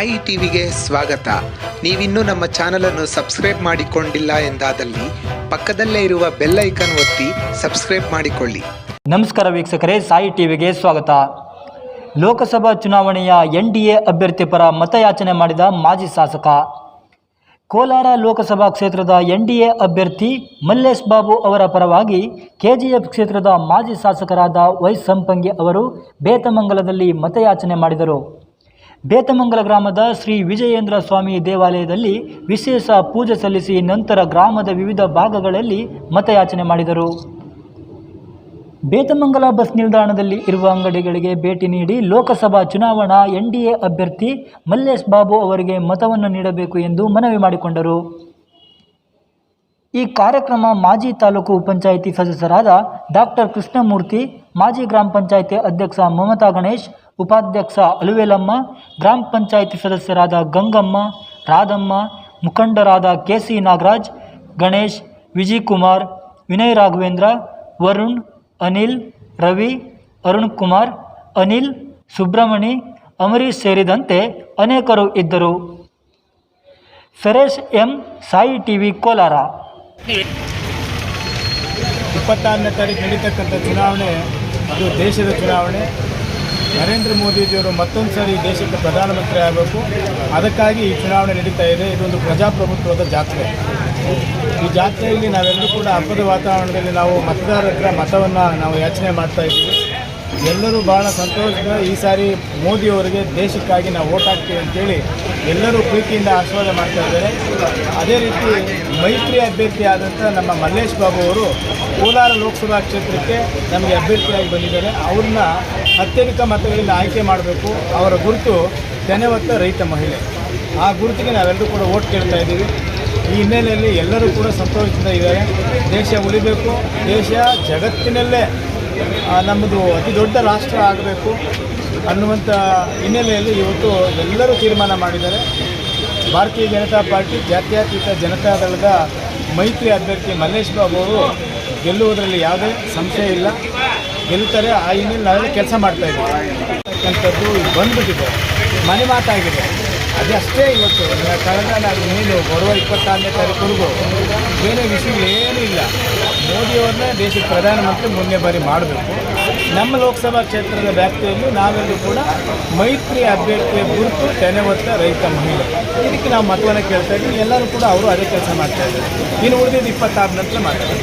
ಸಾಯಿ ಟಿವಿಗೆ ಸ್ವಾಗತ. ನೀವಿನ್ನೂ ನಮ್ಮ ಚಾನಲನ್ನು ಸಬ್ಸ್ಕ್ರೈಬ್ ಮಾಡಿಕೊಂಡಿಲ್ಲ ಎಂದಾದಲ್ಲಿ ಪಕ್ಕದಲ್ಲೇ ಇರುವ ಬೆಲ್ ಐಕನ್ ಒತ್ತಿ ಸಬ್ಸ್ಕ್ರೈಬ್ ಮಾಡಿಕೊಳ್ಳಿ. ನಮಸ್ಕಾರ ವೀಕ್ಷಕರೇ, ಸಾಯಿ ಟಿವಿಗೆ ಸ್ವಾಗತ. ಲೋಕಸಭಾ ಚುನಾವಣೆಯ ಎನ್ ಡಿ ಎ ಅಭ್ಯರ್ಥಿ ಪರ ಮತಯಾಚನೆ ಮಾಡಿದ ಮಾಜಿ ಶಾಸಕ. ಕೋಲಾರ ಲೋಕಸಭಾ ಕ್ಷೇತ್ರದ ಎನ್ ಡಿ ಎ ಅಭ್ಯರ್ಥಿ ಮಲ್ಲೇಶ್ ಬಾಬು ಅವರ ಪರವಾಗಿ ಕೆಜಿಎಫ್ ಕ್ಷೇತ್ರದ ಮಾಜಿ ಶಾಸಕರಾದ ವೈ ಸಂಪಂಗಿ ಅವರು ಬೇತಮಂಗಲದಲ್ಲಿ ಮತಯಾಚನೆ ಮಾಡಿದರು. ಬೇತಮಂಗಲ ಗ್ರಾಮದ ಶ್ರೀ ವಿಜಯೇಂದ್ರ ಸ್ವಾಮಿ ದೇವಾಲಯದಲ್ಲಿ ವಿಶೇಷ ಪೂಜೆ ಸಲ್ಲಿಸಿ ನಂತರ ಗ್ರಾಮದ ವಿವಿಧ ಭಾಗಗಳಲ್ಲಿ ಮತಯಾಚನೆ ಮಾಡಿದರು. ಬೇತಮಂಗಲ ಬಸ್ ನಿಲ್ದಾಣದಲ್ಲಿ ಇರುವ ಅಂಗಡಿಗಳಿಗೆ ಭೇಟಿ ನೀಡಿ ಲೋಕಸಭಾ ಚುನಾವಣಾ ಎನ್ ಡಿ ಎ ಅಭ್ಯರ್ಥಿ ಮಲ್ಲೇಶ್ ಬಾಬು ಅವರಿಗೆ ಮತವನ್ನು ನೀಡಬೇಕು ಎಂದು ಮನವಿ ಮಾಡಿಕೊಂಡರು. ಈ ಕಾರ್ಯಕ್ರಮ ಮಾಜಿ ತಾಲೂಕು ಪಂಚಾಯಿತಿ ಸದಸ್ಯರಾದ ಡಾಕ್ಟರ್ ಕೃಷ್ಣಮೂರ್ತಿ, ಮಾಜಿ ಗ್ರಾಮ ಪಂಚಾಯಿತಿ ಅಧ್ಯಕ್ಷ ಮಮತಾ ಗಣೇಶ್ ಉಪಾಧ್ಯಕ್ಷ ಅಲುವೇಲಮ್ಮ, ಗ್ರಾಮ ಪಂಚಾಯಿತಿ ಸದಸ್ಯರಾದ ಗಂಗಮ್ಮ, ರಾಧಮ್ಮ, ಮುಖಂಡರಾದ ಕೆ ಸಿ ನಾಗರಾಜ್, ಗಣೇಶ್ ವಿಜಯ್ ಕುಮಾರ್ ವಿನಯ್ ರಾಘವೇಂದ್ರ, ವರುಣ್, ಅನಿಲ್, ರವಿ, ಅರುಣ್ ಕುಮಾರ್, ಅನಿಲ್ ಸುಬ್ರಮಣಿ ಅಮರೀಶ್ ಸೇರಿದಂತೆ ಅನೇಕರು ಇದ್ದರು. ಫೆರೇಶ್ ಎಂ. ಸಾಯಿ ಟಿವಿ, ಕೋಲಾರ. ಇಪ್ಪತ್ತಾರನೇ ತಾರೀಕು ನಡೀತಕ್ಕಂಥ ಚುನಾವಣೆ, ಅದು ದೇಶದ ಚುನಾವಣೆ. ನರೇಂದ್ರ ಮೋದಿಜಿಯವರು ಮತ್ತೊಂದು ಸಾರಿ ದೇಶಕ್ಕೆ ಪ್ರಧಾನಮಂತ್ರಿ ಆಗಬೇಕು. ಅದಕ್ಕಾಗಿ ಈ ಚುನಾವಣೆ ನಡೀತಾ ಇದೆ. ಇದೊಂದು ಪ್ರಜಾಪ್ರಭುತ್ವದ ಜಾತ್ರೆ. ಈ ಜಾತ್ರೆಯಲ್ಲಿ ನಾವೆಲ್ಲರೂ ಕೂಡ ಹಬ್ಬದ ವಾತಾವರಣದಲ್ಲಿ ನಾವು ಮತದಾರರ ಮತವನ್ನು ನಾವು ಯಾಚನೆ ಮಾಡ್ತಾ ಇದ್ದೀವಿ. ಎಲ್ಲರೂ ಬಹಳ ಸಂತೋಷದಿಂದ ಈ ಸಾರಿ ಮೋದಿಯವರಿಗೆ ದೇಶಕ್ಕಾಗಿ ನಾವು ಓಟ್ ಹಾಕ್ತೀವಿ ಅಂತೇಳಿ ಎಲ್ಲರೂ ಪ್ರೀತಿಯಿಂದ ಆಶೀರ್ವಾದ ಮಾಡ್ತಾ ಇದ್ದಾರೆ. ಅದೇ ರೀತಿ ಮೈತ್ರಿ ಅಭ್ಯರ್ಥಿ ಆದಂಥ ನಮ್ಮ ಮಲ್ಲೇಶ್ ಬಾಬು ಅವರು ಕೋಲಾರ ಲೋಕಸಭಾ ಕ್ಷೇತ್ರಕ್ಕೆ ನಮಗೆ ಅಭ್ಯರ್ಥಿಯಾಗಿ ಬಂದಿದ್ದಾರೆ. ಅವ್ರನ್ನ ಅತ್ಯಧಿಕ ಮತಗಳಿಂದ ಆಯ್ಕೆ ಮಾಡಬೇಕು ಅವರ ಗುರುತು ತೆನೆವತ್ತ ರೈತ ಮಹಿಳೆ. ಆ ಗುರುತಿಗೆ ನಾವೆಲ್ಲರೂ ಕೂಡ ಓಟ್ ಕೇಳ್ತಾ ಇದ್ದೀವಿ. ಈ ಹಿನ್ನೆಲೆಯಲ್ಲಿ ಎಲ್ಲರೂ ಕೂಡ ಸಂತೋಷದಿಂದ ಇದ್ದಾರೆ. ದೇಶ ಉಳಿಬೇಕು. ದೇಶ ಜಗತ್ತಿನಲ್ಲೇ ನಮ್ಮದು ಅತಿ ದೊಡ್ಡ ರಾಷ್ಟ್ರ ಆಗಬೇಕು ಅನ್ನುವಂಥ ಹಿನ್ನೆಲೆಯಲ್ಲಿ ಇವತ್ತು ಎಲ್ಲರೂ ತೀರ್ಮಾನ ಮಾಡಿದ್ದಾರೆ. ಭಾರತೀಯ ಜನತಾ ಪಾರ್ಟಿ, ಜಾತ್ಯತೀತ ಜನತಾ ದಳದ ಮೈತ್ರಿ ಅಭ್ಯರ್ಥಿ ಮಲ್ಲೇಶ್ ಬಾಬು ಅವರು ಗೆಲ್ಲುವುದರಲ್ಲಿ ಯಾವುದೇ ಸಂಶಯ ಇಲ್ಲ. ಗೆಲ್ತಾರೆ ಆ ಹಿನ್ನೆಲೆ ನಾವೆಲ್ಲ ಕೆಲಸ ಮಾಡ್ತಾ ಇದ್ದೀವಿ ಬಂದ್ಬಿಟ್ಟಿದೆ. ಮನೆ ಮಾತಾಗಿದೆ. ಅದಷ್ಟೇ ಇವತ್ತು. ಕಳೆದ ನಾನು ಏನು ಬರುವ ಇಪ್ಪತ್ತಾರನೇ ತಾರೀಕುವರೆಗೂ ಬೇರೆ ವಿಷಯ ಏನೂ ಇಲ್ಲ. ಮೋದಿಯವ್ರನ್ನೇ ದೇಶದ ಪ್ರಧಾನಮಂತ್ರಿ ಮುಂದೆ ಬಾರಿ ಮಾಡಬೇಕು. ನಮ್ಮ ಲೋಕಸಭಾ ಕ್ಷೇತ್ರದ ವ್ಯಾಪ್ತಿಯಲ್ಲಿ ನಾವೆಲ್ಲರೂ ಕೂಡ ಮೈತ್ರಿ ಅಭ್ಯರ್ಥಿಯ ಗುರುತು ತೆನೆ ಹೊತ್ತ ರೈತ ಮಹಿಳೆ. ಇದಕ್ಕೆ ನಾವು ಮತವನ್ನು ಕೇಳ್ತಾ ಇದ್ದೀವಿ. ಎಲ್ಲರೂ ಕೂಡ ಅವರು ಅದೇ ಕೆಲಸ ಮಾಡ್ತಾ ಇದ್ದಾರೆ. ಇನ್ನು ಉಳಿದಿದ್ದು ಇಪ್ಪತ್ತಾರು ನಂತರ ಮಾಡ್ತಾರೆ